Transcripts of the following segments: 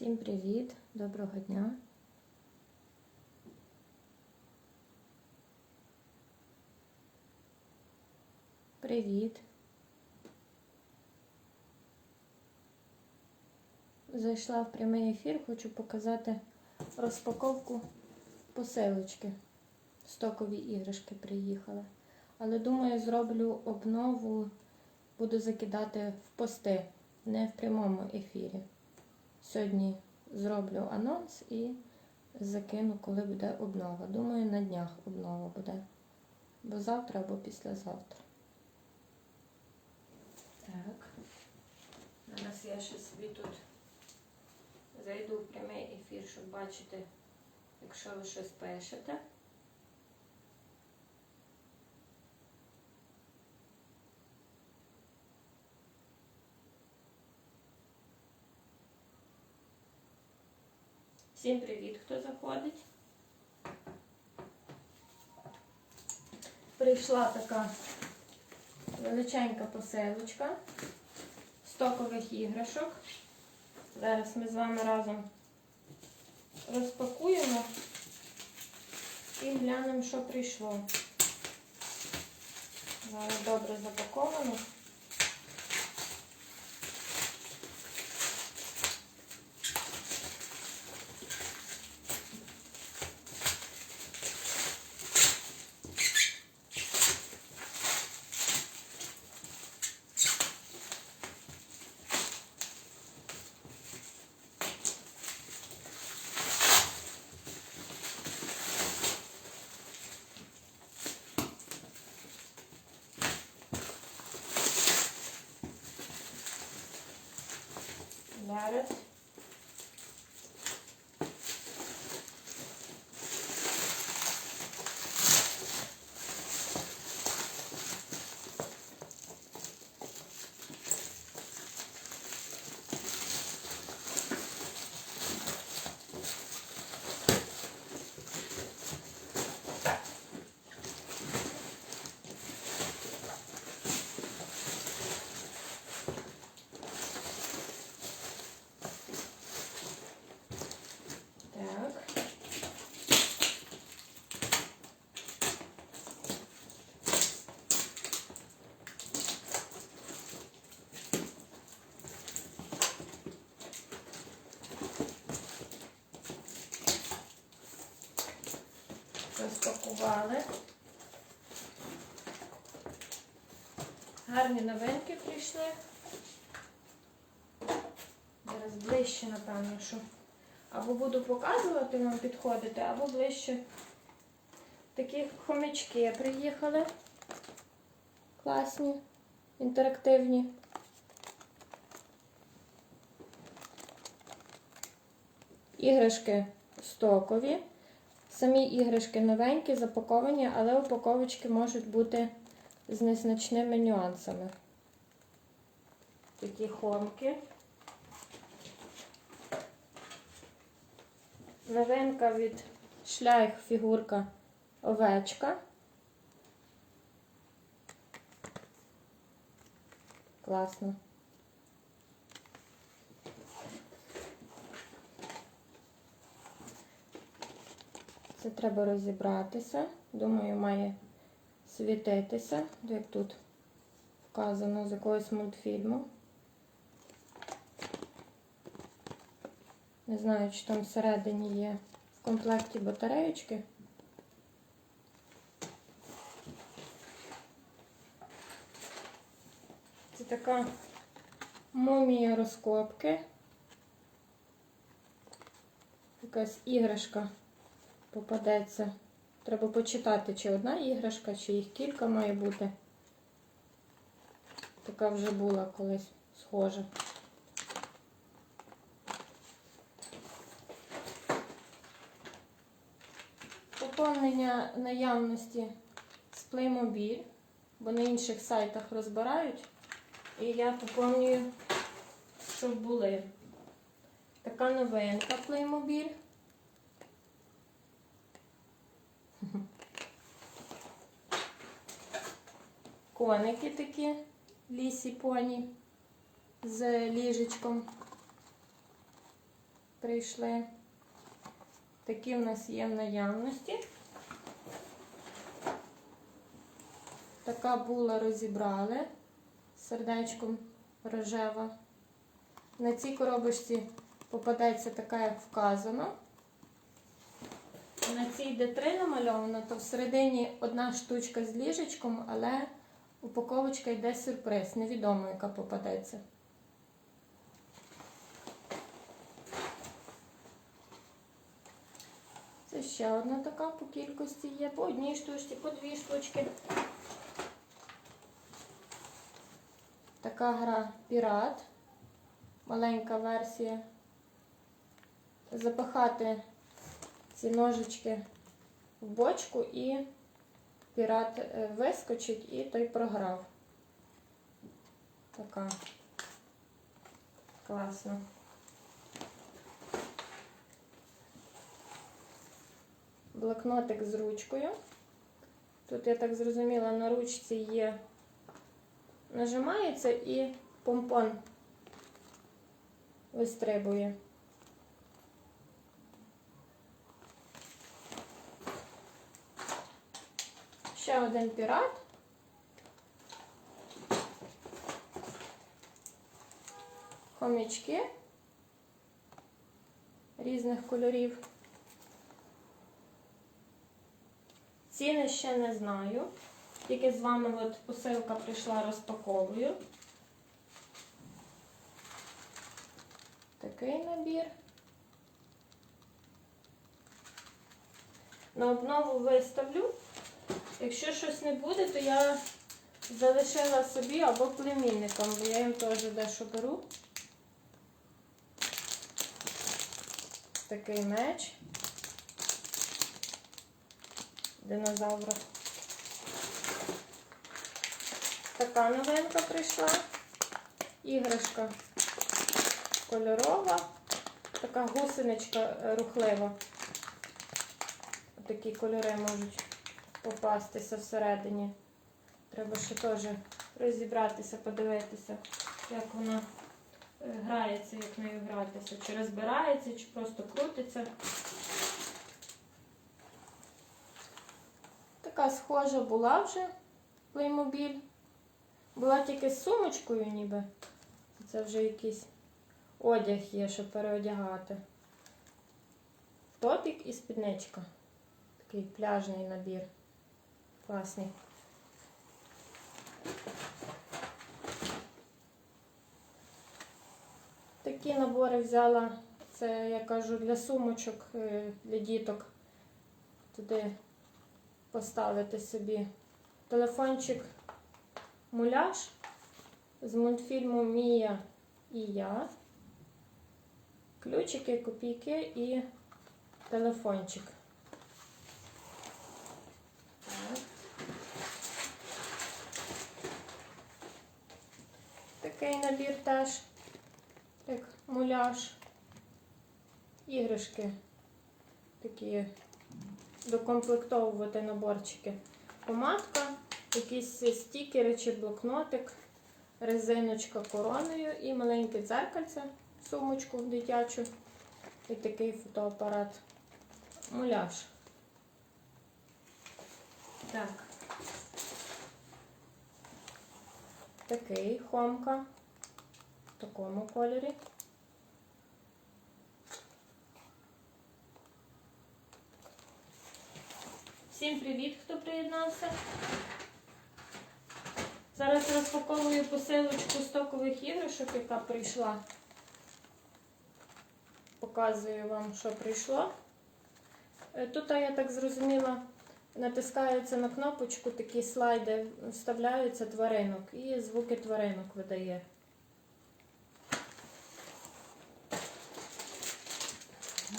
Всім привіт, доброго дня. Привіт. Зайшла в прямий ефір, хочу показати розпаковку посилочки. Стокові іграшки приїхали. Але думаю, зроблю обнову, буду закидати в пости, не в прямому ефірі. Сьогодні зроблю анонс і закину, коли буде обнова. Думаю, на днях обнова буде. Бо завтра або післязавтра. Так. Зараз я ще собі тут зайду в прямий ефір, щоб бачити, якщо ви щось пишете. Всім привіт, хто заходить. Прийшла така величенька посилочка стокових іграшок. Зараз ми з вами разом розпакуємо і глянемо, що прийшло. Зараз добре запаковано. Зараз. Так. Розпакували. Гарні новинки прийшли. Зараз ближче, напевно, що. Або буду показувати вам підходити, або ближче. Такі хомячки приїхали. Класні, інтерактивні. Іграшки стокові. Самі іграшки новенькі, запаковані, але упаковочки можуть бути з незначними нюансами. Такі хомки. Новинка від шляйх фігурка овечка. Класно. Це треба розібратися. Думаю, має світитися, як тут вказано з якогось мультфільму. Не знаю, чи там всередині є в комплекті батареєчки. Це така мумія розкопки. Якась іграшка попадеться. Треба почитати, чи одна іграшка, чи їх кілька має бути. Така вже була колись схожа. Поповнення наявності з Playmobil, бо на інших сайтах розбирають. І я поповнюю, щоб були. Така новинка Playmobil. Коники такі, лісі поні з ліжечком. прийшли. Такі в нас є в наявності. Така була розібрали сердечком рожева. На цій коробочці попадеться така, як вказано. На цій де три намальовано, то всередині одна штучка з ліжечком, але упаковочка йде сюрприз. Невідомо, яка попадеться. Це ще одна така по кількості є. По одній штучці, по дві штучки. Така гра Пірат. Маленька версія. Запихати ці ножички в бочку і пірат е, вискочить і той програв. Така класна. Блокнотик з ручкою. Тут, я так зрозуміла, на ручці є нажимається і помпон вистрибує. Ще один пірат. Хомячки різних кольорів. Ціни ще не знаю. Тільки з вами от посилка прийшла, розпаковую. Такий набір. На обнову виставлю. Якщо щось не буде, то я залишила собі або племінникам, бо я їм теж дещо беру. Такий меч. Динозавра. Така новинка прийшла. Іграшка кольорова, така гусеничка рухлива. Такі кольори можуть попастися всередині. Треба ще теж розібратися, подивитися, як вона е, грається, як нею гратися. Чи розбирається, чи просто крутиться. Така схожа була вже Playmobil. Була тільки з сумочкою ніби. Це вже якийсь одяг є, щоб переодягати. Топік і спідничка. Такий пляжний набір. Класний. Такі набори взяла, це я кажу, для сумочок, е, для діток. Туди поставити собі телефончик муляж з мультфільму Мія і я. Ключики, копійки і телефончик. Такий набір теж, як муляж. Іграшки такі докомплектовувати наборчики. Помадка, якісь стікери чи блокнотик, резиночка короною і маленьке дзеркальце, сумочку дитячу і такий фотоапарат. Муляж. Так. Такий хомка в такому кольорі. Всім привіт, хто приєднався. Зараз розпаковую посилочку стокових іграшок, яка прийшла. Показую вам, що прийшло. Е, Тут, я так зрозуміла, натискається на кнопочку, такі слайди, вставляються тваринок і звуки тваринок видає.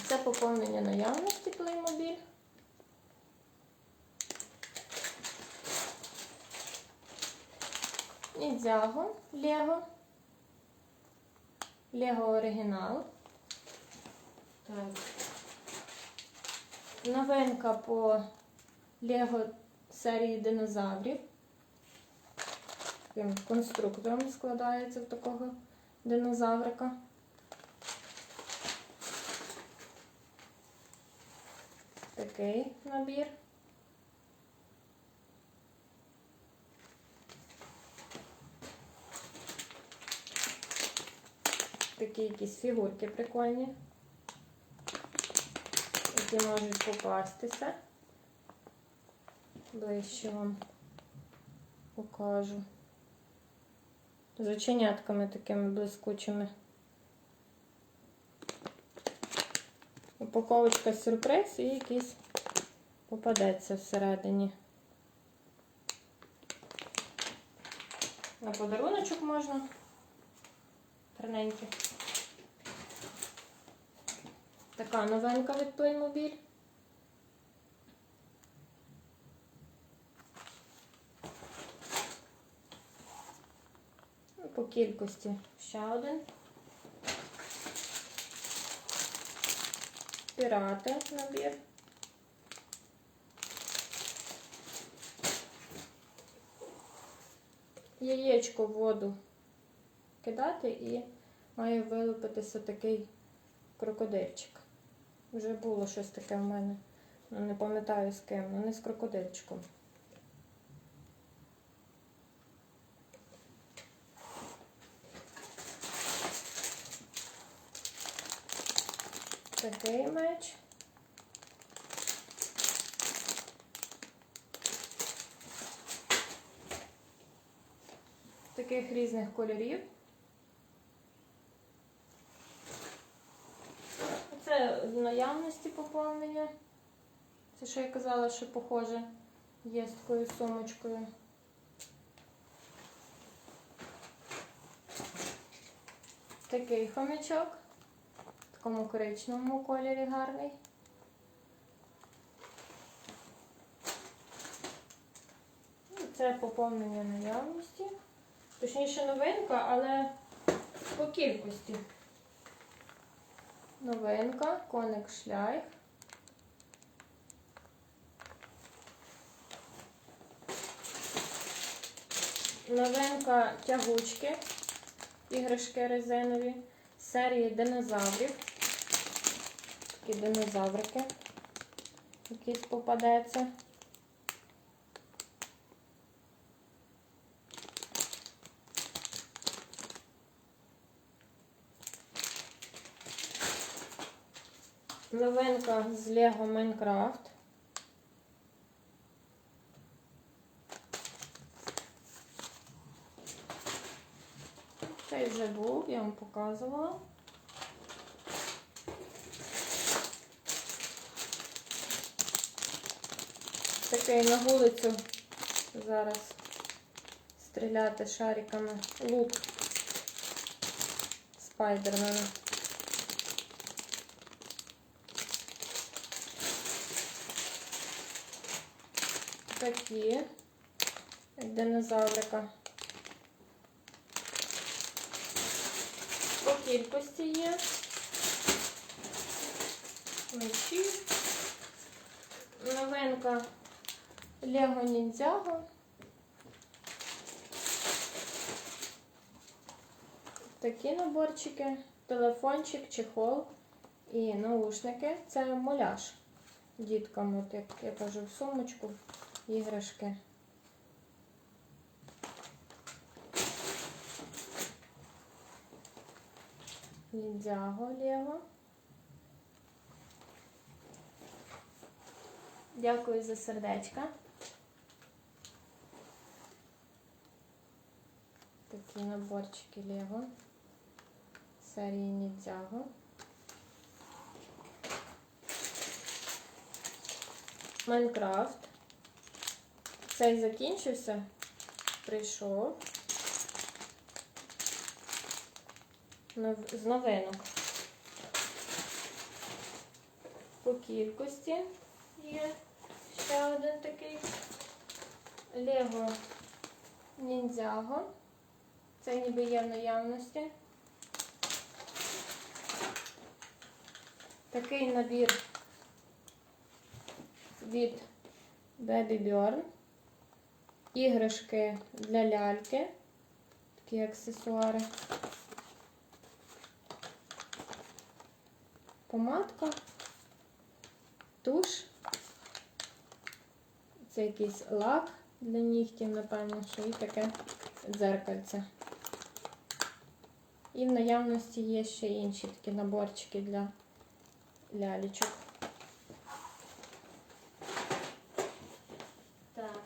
Це поповнення наявності Playmobil. Ніндзяго, Лего. Лего оригінал. Так. Новинка по Лего серії динозаврів. Таким конструктором складається в такого динозаврика. Такий набір. Такі якісь фігурки прикольні, які можуть попастися. Ближче вам покажу. З оченятками такими блискучими. Упаковочка сюрприз і якийсь попадеться всередині. На подаруночок можна. Гарненький. Така новинка від Playmobil. Ну, По кількості ще один. Пірати набір. Яєчко в воду кидати і має вилупитися такий крокодильчик. Вже було щось таке в мене. Ну, не пам'ятаю з ким, але не з крокодильчиком. Такий. Таких різних кольорів. Це в наявності поповнення. Це що я казала, що похоже є з такою сумочкою. Такий хомячок. Такому коричневому кольорі гарний. Ну, Це поповнення наявності. Точніше новинка, але по кількості. Новинка, коник шляйх. Новинка тягучки, іграшки резинові, серії динозаврів. Такі динозаврики. Якийсь попадеться. Новинка з Lego Minecraft. Цей вже був, я вам показувала. Такий на вулицю зараз стріляти шариками лук спайдермена. Такі динозаврика. По кількості є. Мечі. Новинка Lego Ninjago. Такі наборчики, телефончик, чехол і наушники. Це муляж діткам, от як я кажу, в сумочку, іграшки. Ніндзяго Лего. Дякую за сердечка. Наборчики Лего. Серії Ніндзяго. Майнкрафт. Цей закінчився. Прийшов. З новинок. По кількості є ще один такий. Лего Ніндзяго. Це ніби є в наявності. Такий набір від Baby Bjorn. Іграшки для ляльки. Такі аксесуари. Помадка, туш Це якийсь лак для нігтів, напевно, що і таке дзеркальце. І в наявності є ще інші такі наборчики для лялічок. Так.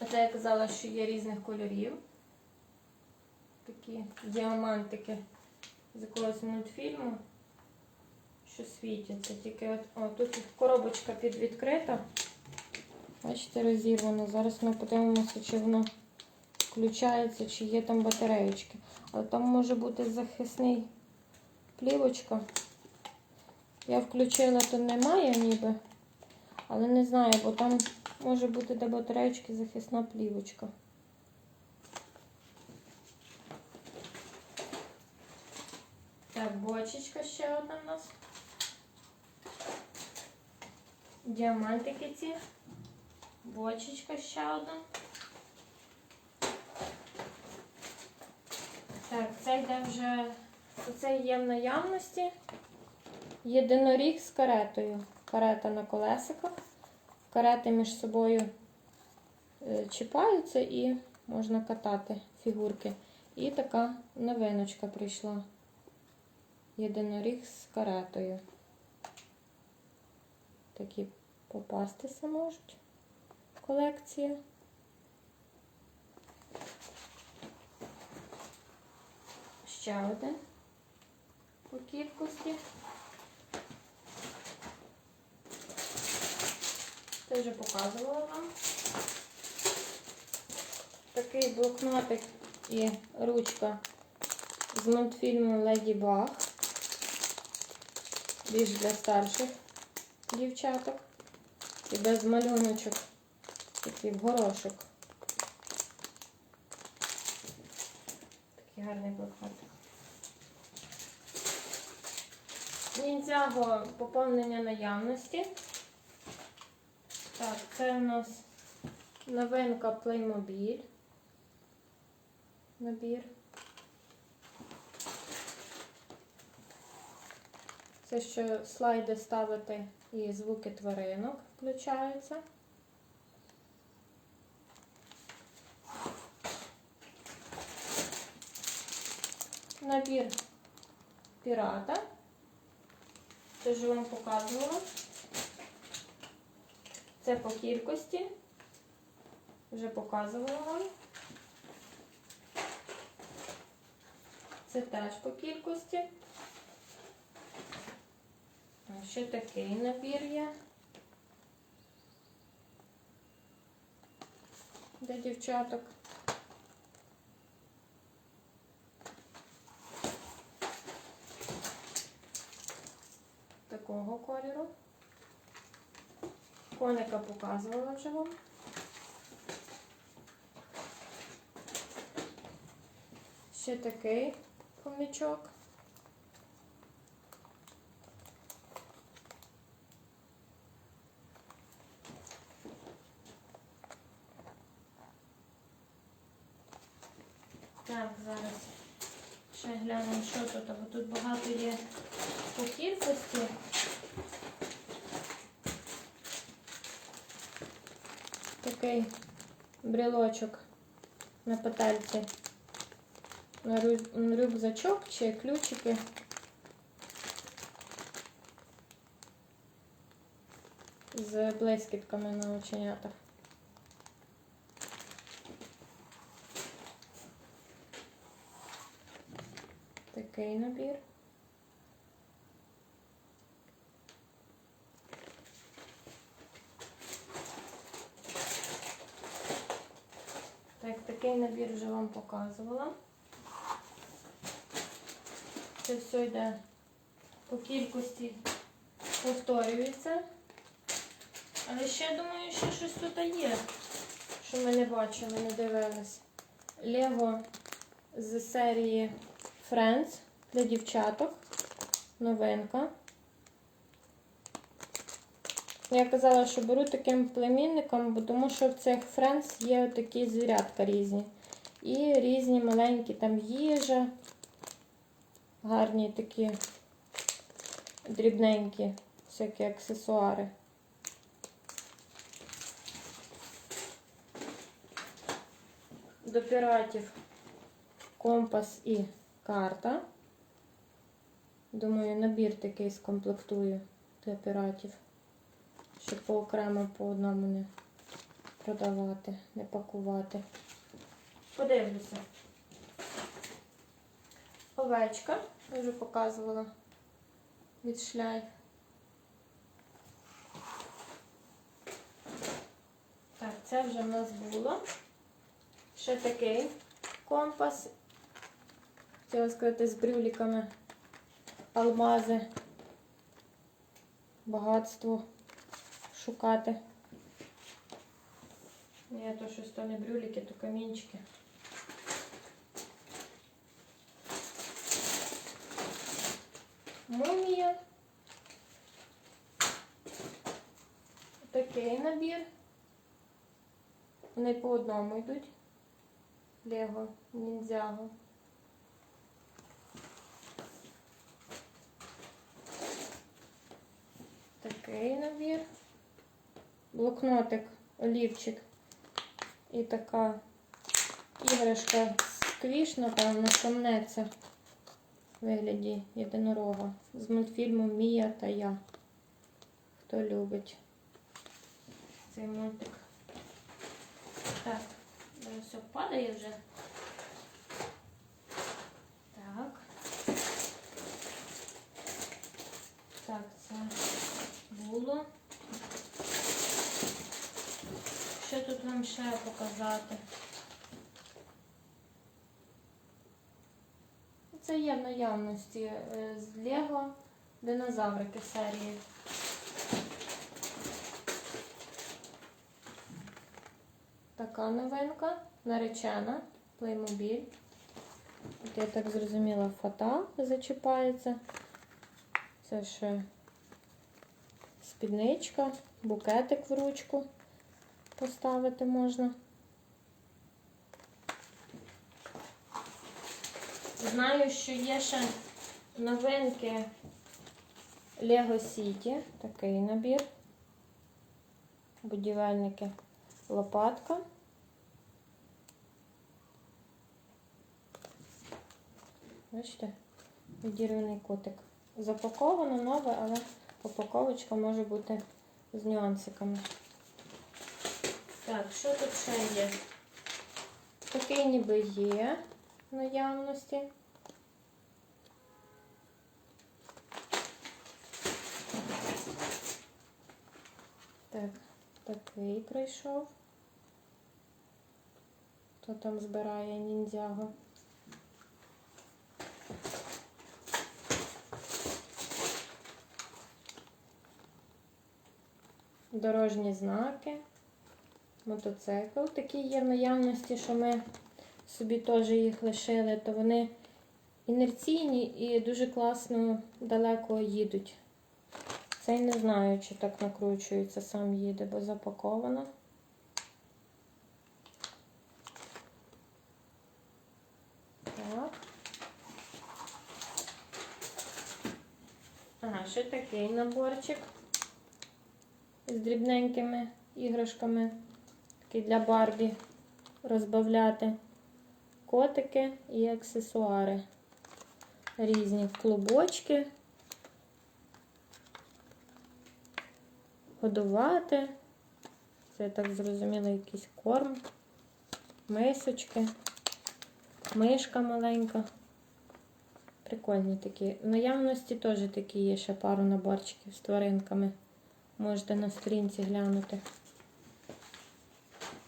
Оце я казала, що є різних кольорів. Такі діамантики з якогось мультфільму, що світяться. Тільки от, о, тут коробочка підвідкрита. Бачите, розірвано. Зараз ми подивимося, чи воно включається, чи є там батареєчки. Але там може бути захисний плівочка. Я включила, то немає ніби. Але не знаю, бо там може бути до батареєчки захисна плівочка. Так, бочечка ще одна в нас. Діамантики ці. Бочечка ще одна. Так, це йде вже. Це є в наявності. Єдиноріг з каретою. Карета на колесиках. Карети між собою е, чіпаються і можна катати фігурки. І така новиночка прийшла. Єдиноріг з каретою. Такі попастися можуть. Колекція. Ще один по кількості. Це вже показувала вам. Такий блокнотик і ручка з мультфільму Леді Баг. Більш для старших дівчаток. І без малюночок. Такий в горошок. Такий гарний блокнотик. Ніндзяго поповнення наявності. Так, це у нас новинка Playmobil. Набір. Це що слайди ставити і звуки тваринок включаються. Набір пірата. Це ж вам показувала. Це по кількості. Вже показувала вам. Це теж по кількості. Ще такий набір є. Для дівчаток. Такого кольору. Коника показувала вже вам. Ще такий хомячок. Так, зараз ще глянемо, що тут, бо тут багато є по кількості. Такий брелочок на петельці. На рюкзачок чи ключики. З блискітками на оченятах. Такий набір. Так, такий набір вже вам показувала. Це все йде по кількості повторюється. Але ще думаю, що щось тут є, що ми не бачили, не дивились. Лего з серії Friends для дівчаток. Новинка. Я казала, що беру таким племінником, бо тому що в цих Friends є такі звірятка різні. І різні маленькі там їжа, гарні такі дрібненькі всякі аксесуари. До піратів компас і карта. Думаю, набір такий скомплектую для піратів, щоб по поокремо по одному не продавати, не пакувати. Подивлюся. Овечка, я вже показувала від шляйф. Так, це вже в нас було. Ще такий компас. Хотіла сказати, з брюліками. Алмази. Багатство шукати. Ні, то щось то не брюліки, то камінчики. Мумія. Такий набір. Вони по одному йдуть. Лего, ніндзяго. Такий набір. Блокнотик, олівчик. І така іграшка сквіш, напевно, сомнеться в вигляді єдинорога. З мультфільму Мія та я. Хто любить цей мультик. Так, все падає вже. Так. Так, це було. Що тут вам ще показати? Це є в наявності е, з Лего динозаврики серії. Така новинка, наречена, Playmobil. От я так зрозуміла, фата зачіпається. Це ще спідничка, букетик в ручку поставити можна. Знаю, що є ще новинки Lego City, такий набір. Будівельники лопатка. Бачите, відірваний котик. Запаковано нове, але упаковочка може бути з нюансиками. Так, що тут ще є? Такий ніби є наявності. Так, такий прийшов. Хто там збирає ніндзяго? Дорожні знаки, мотоцикл. Такі є в наявності, що ми собі теж їх лишили, то вони інерційні і дуже класно далеко їдуть. Цей не знаю, чи так накручується, сам їде, бо запаковано. Так. Ага, ще такий наборчик з дрібненькими іграшками. Такий для Барбі розбавляти котики і аксесуари. Різні клубочки. Годувати. Це я так зрозуміло, якийсь корм, мисочки, мишка маленька. Прикольні такі. В наявності теж такі є ще пару наборчиків з тваринками. Можете на сторінці глянути.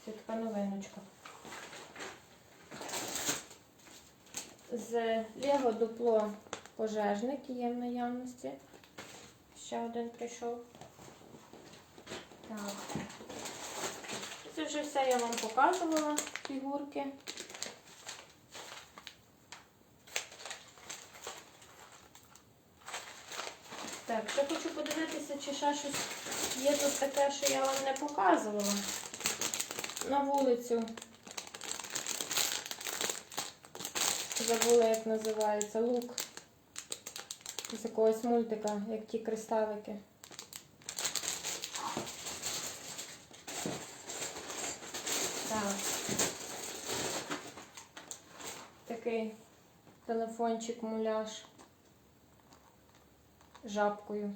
Це така новиночка. З Лего дупло пожежник є в наявності. Ще один прийшов. Так. Це вже все я вам показувала, фігурки. Так, ще хочу подивитися, чи ще щось є тут таке, що я вам не показувала. На вулицю. Забула, як називається лук. З якогось мультика, як ті кристалики. Так. такий телефончик муляж жабкою.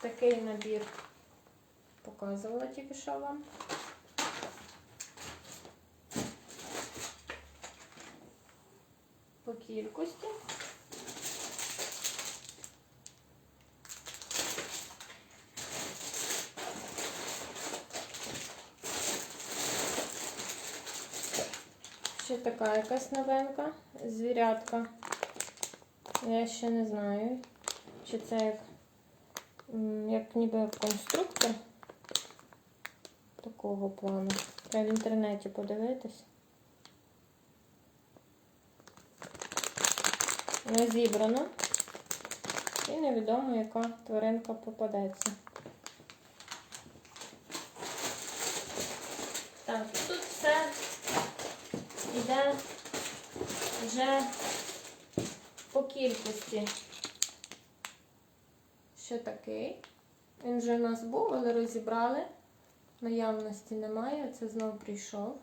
Такий набір показувала тільки що вам. По кількості. Ще така якась новинка. Звірятка. Я ще не знаю, чи це як, як ніби конструктор такого плану. Треба в інтернеті подивитись. Не зібрано. І невідомо, яка тваринка попадеться. Так, тут все йде вже по кількості. Ще такий. Він вже у нас був, але розібрали. Наявності немає, це знов прийшов.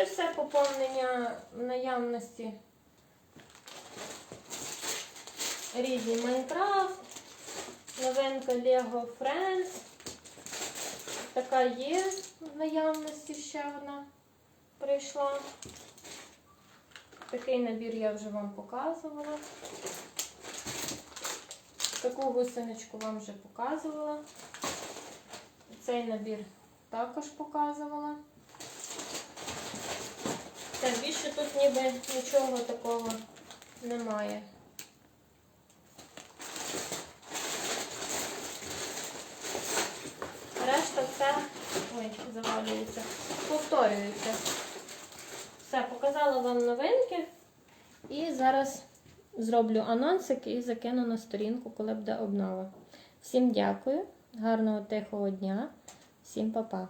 Це все поповнення наявності. Різні Майнкрафт, новинка Lego Friends. Така є в наявності ще одна прийшла. Такий набір я вже вам показувала. Таку гусеничку вам вже показувала. Цей набір також показувала. Так, більше тут ніби нічого такого немає. Решта все, ой, завалюється, повторюється. Все, показала вам новинки. І зараз зроблю анонсик і закину на сторінку, коли буде обнова. Всім дякую, гарного тихого дня, всім па-па.